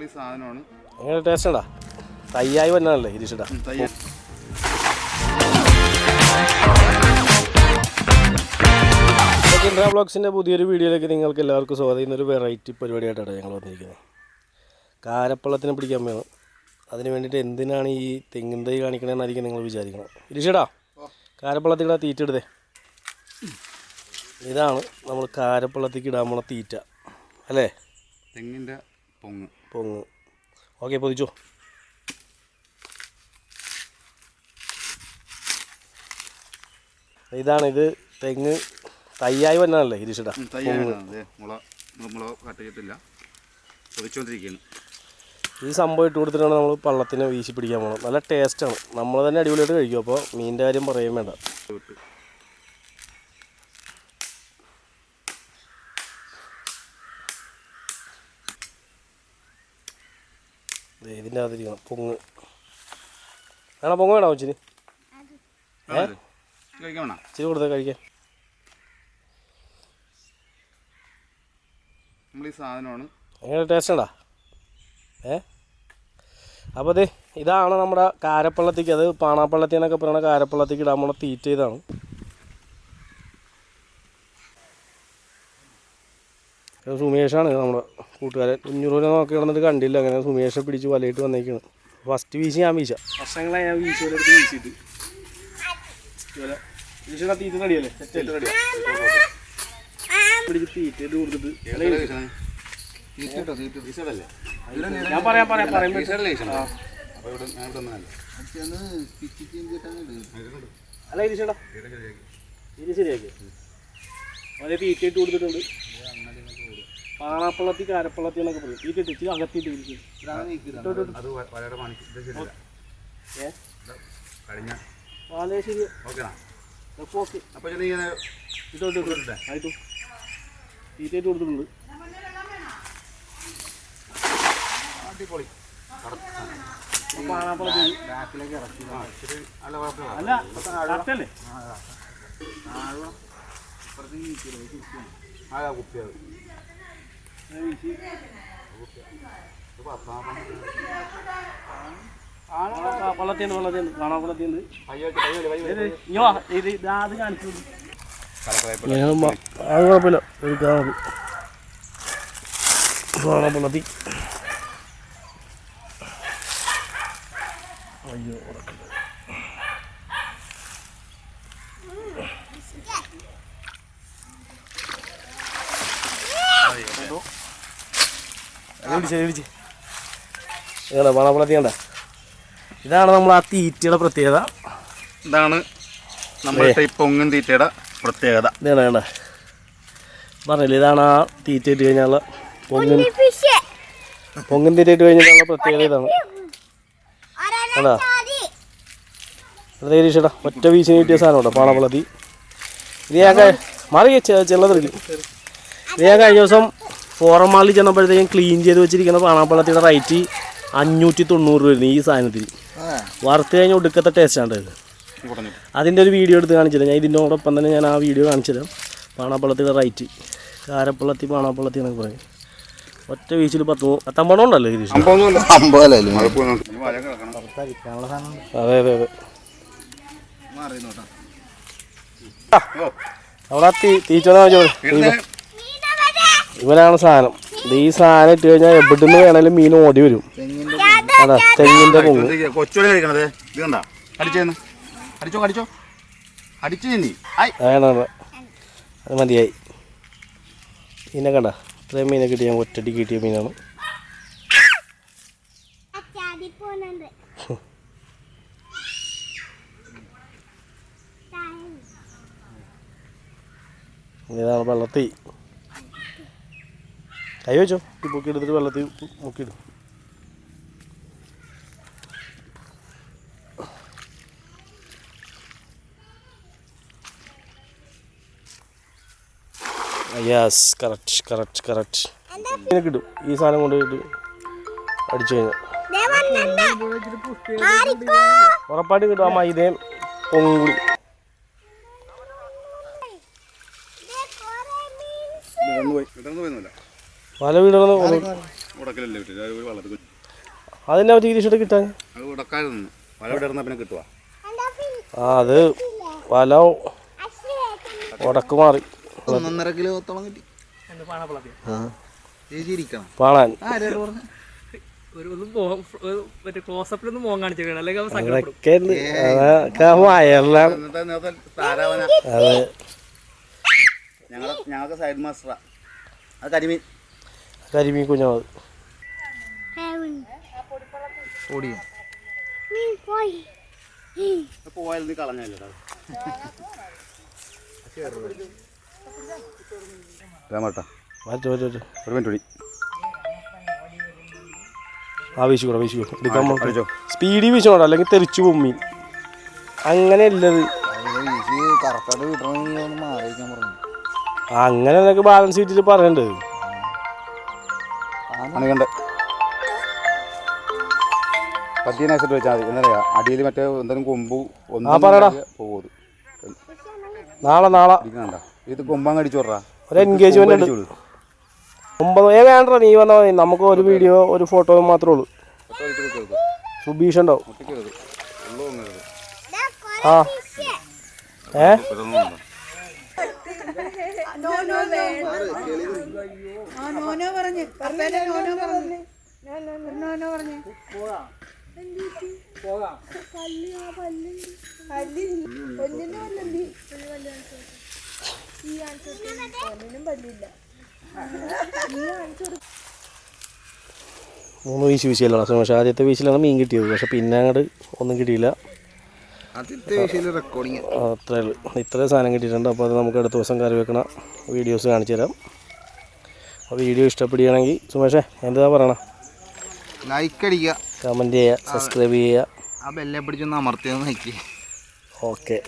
അടിപൊളി സാധനമാണ്. എങ്ങനെ ടേസ്റ്റ് ഉണ്ടാ തയ്യായി വന്നാണല്ലേ ഇരിച്ചിട്ടാ ഇൻട്രാ ബ്ലോഗ്സിന്റെ പുതിയൊരു വീഡിയോയിലേക്ക് നിങ്ങൾക്ക് എല്ലാവർക്കും സ്വാഗതം. ഇന്നൊരു വെറൈറ്റി പരിപാടിയായിട്ടാണ് ഞങ്ങൾ വന്നിരിക്കുന്നത്. കാരപ്പള്ളത്തിനെ പിടിക്കാൻ വേണം അതിന് വേണ്ടിയിട്ട് എന്തിനാണ് ഈ തെങ്ങിൻ തൈ കാണിക്കണമെന്നായിരിക്കും നിങ്ങൾ വിചാരിക്കണം. ഇരിച്ചടാ കാരപ്പള്ളത്തിന്റെ തീറ്റ എടുത്തേ ഇതാണ് നമ്മൾ കാരപ്പള്ളത്തേക്ക് ഇടാൻ പോണ തീറ്റ. അല്ലേ? തെങ്ങിന്റെ പൊങ്ങ്. പൊങ്ങ് ഓക്കെ പൊതിച്ചോ. ഇതാണ് ഇത് തെങ്ങ് തയ്യായി വന്നതല്ലേ ഇരിച്ചിട ഈ സംഭവം ഇട്ട് കൊടുത്തിട്ടാണ് നമ്മൾ പള്ളത്തിനെ വീശി പിടിക്കാൻ പോകണം നല്ല ടേസ്റ്റാണ് നമ്മൾ തന്നെ അടിപൊളിയായിട്ട് കഴിക്കും. അപ്പോൾ മീനിന്റെ കാര്യം പറയുകയും വേണ്ട. ഇതിന്റെ അകത്തിരിക്കണം പൊങ്ങ്. വേണം? പൊങ്ങ് വേണോ ഇച്ചിരി ഇച്ചിരി കൊടുത്തേ കഴിക്കാൻ. എങ്ങനെ ടേസ്റ്റ് ഉണ്ടാ? ഏ? അപ്പോൾ അതെ ഇതാണ് നമ്മുടെ കാരപ്പള്ളത്തേക്ക്. അത് പാണാപ്പള്ളത്തി എന്നൊക്കെ പറയുന്ന കാരപ്പള്ളത്തേക്ക് ഇടാൻ പോണ തീറ്റ ഇതാണ്. സുമേഷാണ് നമ്മുടെ കൂട്ടുകാരൻ. കുഞ്ഞുറൂനെ നോക്കി കിടന്നിട്ട് കണ്ടില്ല. അങ്ങനെ സുമേഷെ പിടിച്ച് വലയിട്ട് വന്നേക്കാണ്. ഫസ്റ്റ് വീശി ഞാൻ വീശ. വർഷങ്ങളായി ഞാൻ വീശോലെടുത്ത് വീശയുടെ തീറ്റ പിടിച്ച് തീറ്റ കൊടുത്തിട്ട് ഞാൻ പറയാം പറയാം പറയാം ഈസടല്ലേ അപ്പോൾ ഇവിടെ ഞാൻ ഇവിടെ ഒന്നല്ല അല്ല ഇത് ചേട്ടാ ഇത് ശരിയാക്കി. അതേ തീറ്റ ഇട്ട് കൊടുത്തിട്ടുണ്ട്. പാണാപ്പള്ളത്തി കാരപ്പള്ളത്തി എന്നൊക്കെ പറയും. ഈ കെട്ടിച്ച് അകത്തിട്ട് ഇരിക്കും. ഏ? കഴിഞ്ഞ വളരെ ശരി അപ്പോൾ ഓക്കെ. ഇങ്ങനെ ആയിട്ടു കൊടുത്തിട്ടുണ്ട്. അടിപൊളി. ബാക്കിലേക്ക് ഇറക്കി. നല്ല കുഴപ്പമില്ല. അല്ല കുപ്പിയത് വീശി. ഇത് അത് അയ്യോ ഇതാണ് പാണാപ്പള്ളത്തി കണ്ട ഇതാണ് നമ്മൾ ആ തീറ്റയുടെ പ്രത്യേകത. ഇതാണ് നമ്മുടെ ഈ പൊങ്ങൻ തീറ്റയുടെ പ്രത്യേകത. ഇതാണ് വേണ്ട പറഞ്ഞില്ല ഇതാണ് ആ തീറ്റ ഇട്ട് കഴിഞ്ഞാൽ പൊങ്ങും പൊങ്ങും തീറ്റ ഇട്ട് കഴിഞ്ഞാൽ പ്രത്യേകത ഇതാണ്. അതാ പ്രത്യേക ഒറ്റ വീശിന് കിട്ടിയ സാധനം കേട്ടോ തീ. ഇത് ഞാൻ മാറി ചെല്ലതൊരു ഇത് ഞാൻ കഴിഞ്ഞ ദിവസം ഫോറം മാളിൽ ചെന്നപ്പോഴത്തേക്കും ക്ലീൻ ചെയ്ത് വെച്ചിരിക്കുന്ന പാണാപ്പള്ളത്തിയുടെ റേറ്റ് അഞ്ഞൂറ്റി തൊണ്ണൂറ് വരുന്നു ഈ സാധനത്തിൽ. വറുത്ത് കഴിഞ്ഞാൽ ഒടുക്കത്തെ ടേസ്റ്റാണ് ഇത്. അതിന്റെ ഒരു വീഡിയോ എടുത്ത് കാണിച്ചില്ല ഞാൻ ഇതിനോടൊപ്പം തന്നെ ഞാൻ ആ വീഡിയോ കാണിച്ചുതരാം പാണാപ്പള്ളത്തിയുടെ റൈറ്റ് കാരപ്പള്ളത്തി പാണാപ്പള്ളത്തി എന്നൊക്കെ പറയും. ഒറ്റ വീച്ചിൽ പത്ത് പത്തമ്പണം ഉണ്ടല്ലോ ഇത് അതെ അതെ അതെ. അവിടെ തീ തീറ്റ ഇവനാണ് സാധനം. ഇത് ഈ സാധനം ഇട്ട് കഴിഞ്ഞാൽ എവിടുന്ന് വേണേലും മീൻ ഓടി വരും. അതാ തെങ്ങിന്റെ പൊങ്ങ് കഴിക്കണത്. ഇത് കണ്ട? അടിച്ചേന്ന് അടിച്ചോ അടിച്ചോ അടിച്ചു നീ ആയി. അതാണ് അത്. മതിയായി. മീനെ കണ്ട? ഇത്രയും മീനെ കിട്ടിയ ഒറ്റടി കിട്ടിയ മീനാണ്. ഇതാണ് വെള്ളത്തിൽ കൈ വെച്ചോ. ഈ പൊക്കി എടുത്തിട്ട് വെള്ളത്തിൽ മുക്കിയിടും. യെസ് കറക്റ്റ് കറക്റ്റ് കറക്റ്റ് ഇങ്ങനെ കിട്ടും ഈ സാധനം കൊണ്ട് ഇട്ട് അടിച്ചു കഴിഞ്ഞാൽ. ഉറപ്പായിട്ടും കിട്ടും ആ മൈദയും പൊങ്ങും കൂടി പല വീടുകളും അതിനെ പറ്റി ഗിരീഷോട്ട് കിട്ടാൻ. അത് ഉടക്കായിരുന്നു. വല വിടർന്ന പിന്നെ കിട്ടുക ആ അത് വല ഉടക്ക് മാറി. ഒന്നൊന്നര കിലോത്തോളം കിട്ടി. പാളാൻ അതൊക്കെ ഞങ്ങൾക്ക് സൈഡ് മാസ്റ്ററാ അത് കരിമീൻ. കരിമീൻ പോയി. പോയാലും കളഞ്ഞല്ലോ രാമട്ടാ മറ്റു മറ്റു മറ്റു ഒരു മിനിറ്റ് കൂടി. ആ വീശു കൂടെ വീശു കൂടെ. എടുക്കാൻ അടിച്ചോ, നോക്ക്. അടിച്ചോ. സ്പീഡിൽ വീശോടാ അല്ലെങ്കിൽ തെറിച്ചു പോകും മീൻ. അങ്ങനെ ഇല്ലത് അങ്ങനെ ബാലൻസ് ചെയ്തിട്ട് പറയണ്ടത്. അണികണ്ട്. പത്തിനനുസരിച്ച് വെച്ചാൽ മതി. എന്നറിയാ അടിയിൽ മറ്റേ എന്തെങ്കിലും കൊമ്പു ഒന്നും. പോകും നാളെ നാളെ. ഇരിക്കണ്ട. ഇത് കൊമ്പങ്ങ് അടിച്ചു ഒരു എൻഗേജ്മെന്റ് ഉണ്ട്. ഒമ്പത് ഏ വേണ്ട നീ വന്നാൽ മതി. നമുക്ക് ഒരു വീഡിയോ ഒരു ഫോട്ടോ മാത്രമേ ഉള്ളൂ. സുബീഷ് ഉണ്ടാവും. ആ. ഏ? നോനോ പറഞ്ഞു. അപ്പേന്റെ നോനോ പറഞ്ഞു. നോനോ പറഞ്ഞു. മൂന്ന് വീശ് വീശിയല്ലോ? പക്ഷേ ആദ്യത്തെ വീശിലാണ് മീൻ കിട്ടിയത്. പക്ഷെ പിന്നെ അങ്ങോട്ട് ഒന്നും കിട്ടിയില്ല. അത്രേ ഉള്ളൂ. ഇത്രയും സാധനം കിട്ടിയിട്ടുണ്ട്. അപ്പോൾ അത് നമുക്ക് അടുത്ത ദിവസം കറി വെക്കണ വീഡിയോസ് കാണിച്ചു തരാം. അപ്പോൾ വീഡിയോ ഇഷ്ടപ്പെടുകയാണെങ്കിൽ സുമേഷേ എന്താ പറയണം? ലൈക്ക് അടിക്കുക. കമന്റ് ചെയ്യുക സബ്സ്ക്രൈബ് ചെയ്യുക. ആ ബെല്ലെ പിടിച്ചൊന്ന് അമർത്തിയൊന്ന് നോക്കി. ഓക്കെ